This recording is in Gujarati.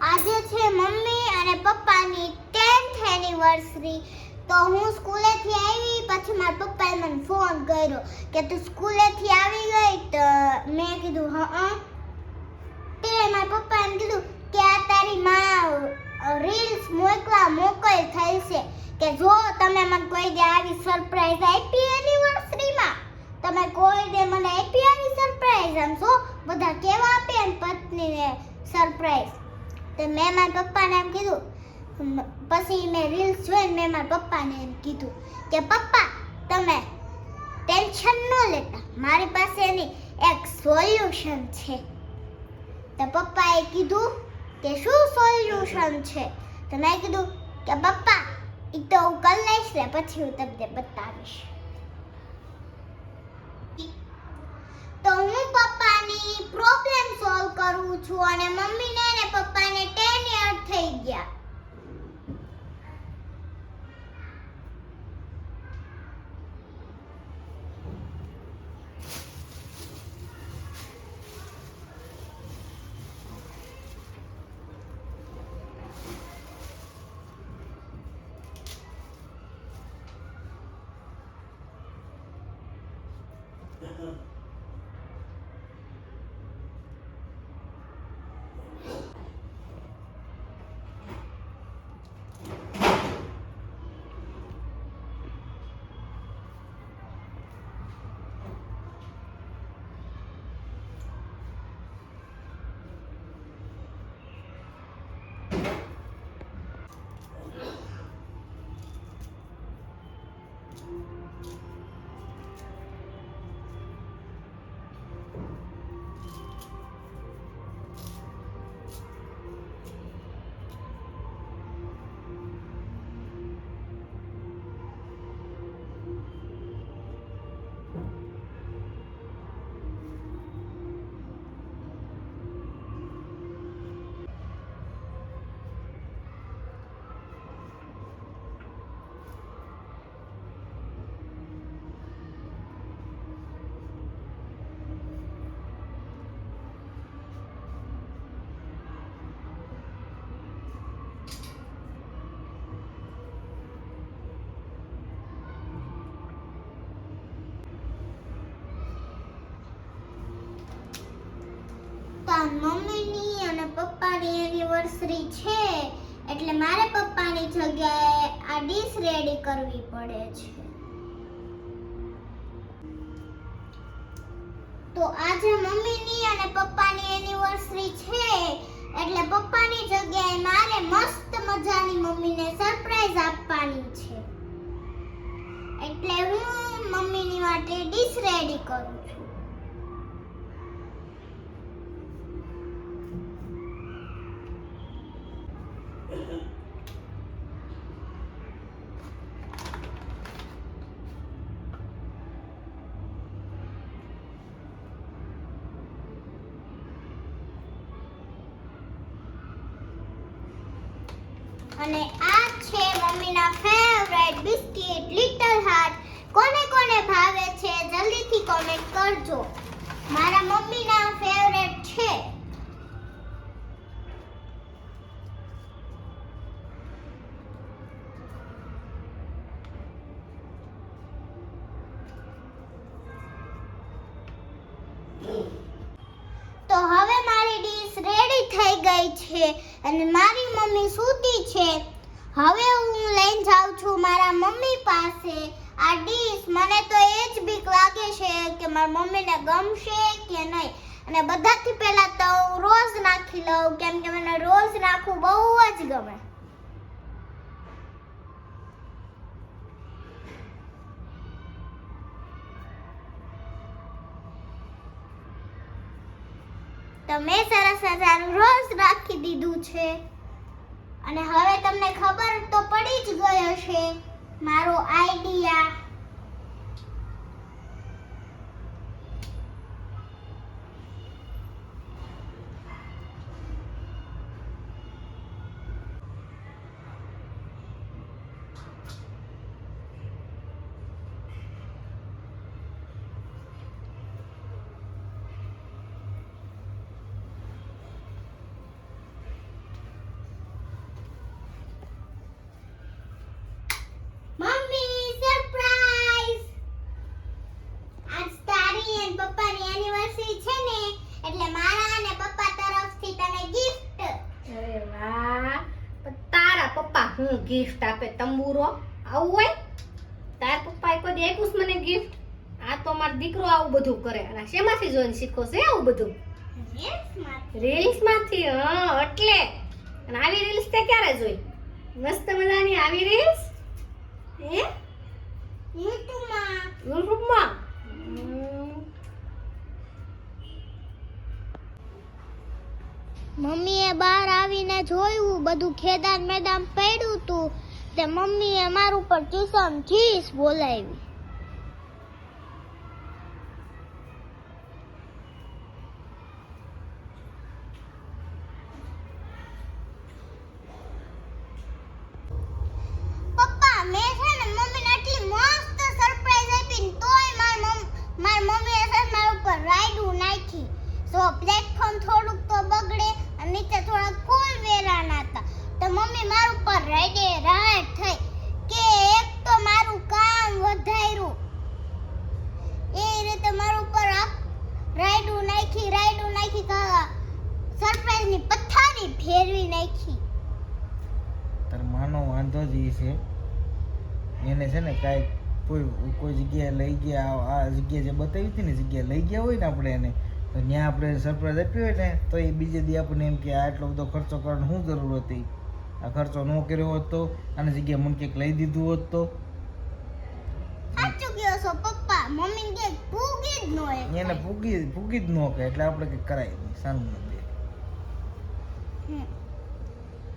આજે છે મમ્મી અને પપ્પાની 10th એનિવર્સરી. તો હું સ્કૂલેથી આવી, પછી મારા પપ્પાએ મને ફોન કર્યો કે તું સ્કૂલેથી આવી ગઈ તો મેં કીધું, હા તે મારા પપ્પાએ કીધું કે આ તારી માં રીલ્સ મોકલા, મોકલ થઈ છે કે જો તમે મને કોઈ દે આવી સરપ્રાઈઝ આપી એનિવર્સરીમાં, તમે કોઈ દે મને આપી આવી સરપ્રાઈઝ આમ જો, બધા કેવા આપે પત્નીને સરપ્રાઈઝ તો મેં મારા પપ્પાને એમ કીધું પછી મેં રીલ્સ જોઈને મેં મારા પપ્પાને એમ કીધું કે, પપ્પા, તમે ટેન્શન ન લેતા, મારી પાસે એની એક સોલ્યુશન છે. તો પપ્પાએ કીધું કે, શું સોલ્યુશન છે? તો મેં કીધું કે, પપ્પા એ તો હું કરી લઈશ ને, પછી હું તમને બતાવીશ. તો હું પપ્પાની પ્રોબ્લેમ સોલ્વ કરું છું અને મમ્મીને પપ્પાને 10 યર થઈ ગયા. તો મમ્મીની અને પપ્પાની એનિવર્સરી છે, એટલે મારે પપ્પાની જગ્યાએ આ ડીશ રેડી કરવી પડે છે. તો આજે મમ્મીની અને પપ્પાની એનિવર્સરી છે, એટલે પપ્પાની જગ્યાએ મારે મસ્ત મજાની મમ્મીને સરપ્રાઈઝ આપવાની છે. એટલે હું મમ્મીની માટે ડીશ રેડી કરું છું. અને આ છે મમ્મીના ફેવરેટ બિસ્કિટ, લિટલ હાર્ટ. કોને કોને ભાવે છે, જલ્દીથી કોમેન્ટ કરજો. મારા મમ્મીના ફેવરેટ છે. થઈ ગઈ છે અને મારી મમ્મી સૂતી છે. હવે હું લઈને જાઉં છું મારા મમ્મી પાસે. આ ડીશ મને તો એ જ બીક લાગે છે કે મારા મમ્મીને ગમશે કે નહીં. અને બધાથી પહેલાં તો રોજ નાખી લઉં કેમ કે મને રોજ નાખવું બહુ જ ગમે. તો મેં સરસ મજાનું રોજ રાખી દીધું છે. અને હવે તમને ખબર તો પડી જ ગયો છે મારો આઈડિયા હું ગિફ્ટ આપે તંબુરો આવું હોય? તાર પપ્પાએ કોઈ દી આપ્યું મને ગિફ્ટ આ તો મારો દીકરો આવું બધું કરે. અને શેમાંથી જોઈને શીખો છે? આવું બધું? રીલ્સમાંથી. રીલ્સમાંથી હા એટલે. અને આવી રીલ્સ તે ક્યારે જોઈ? મસ્ત મજાની આવી રીલ્સ હે? યુટ્યુબમાં. યુટ્યુબમાં? મમ્મીએ બહાર આવીને જોયું, બધું ખેદાન મેદાન પડ્યું તું, તે મમ્મીએ મારું પર ટ્યુશન ફીસ બોલાવી. પપ્પા, મેં છે ને મમ્મીને આટલી મસ્ત સરપ્રાઈઝ આપી તોય મારી મારી મમ્મીએ છે મારા ઉપર રાયડું નાખી સો પ્લેટફોર્મ થોડુંક તો બગડે અને નીચે થોડા કુલ વેરાના હતા તો મમ્મી મારા ઉપર રાયડે રાહત થઈ કે એક તો મારું કામ વધાર્યું એ રીતે મારા ઉપર આ રાયડું નાખી રાયડું નાખી સરપ્રાઈઝની પથારી ફેરવી નાખી તાર માનો વાંધો જ ઈ છે એને છે ને કાંઈક કોઈ કોઈ જગ્યાએ લઈ ગયા આ જગ્યાએ જગ્યા જે બતાવી હતી ને જગ્યાએ લઈ ગયા હોય ને આપણે એને તો ત્યાં આપણે સરપ્રાઈઝ આપ્યો હોય ને તો એ બીજે દી આપણને એમ કે આટલો બધો ખર્ચો કરવાની શું જરૂર હતી આ ખર્ચો ન કર્યો હોત તો આની જગ્યાએ મને કંઈક લઈ દીધું હોત તો એને પૂગી પૂગી જ ન કહે એટલે આપણે કંઈક કરાય નહીં સારું નથી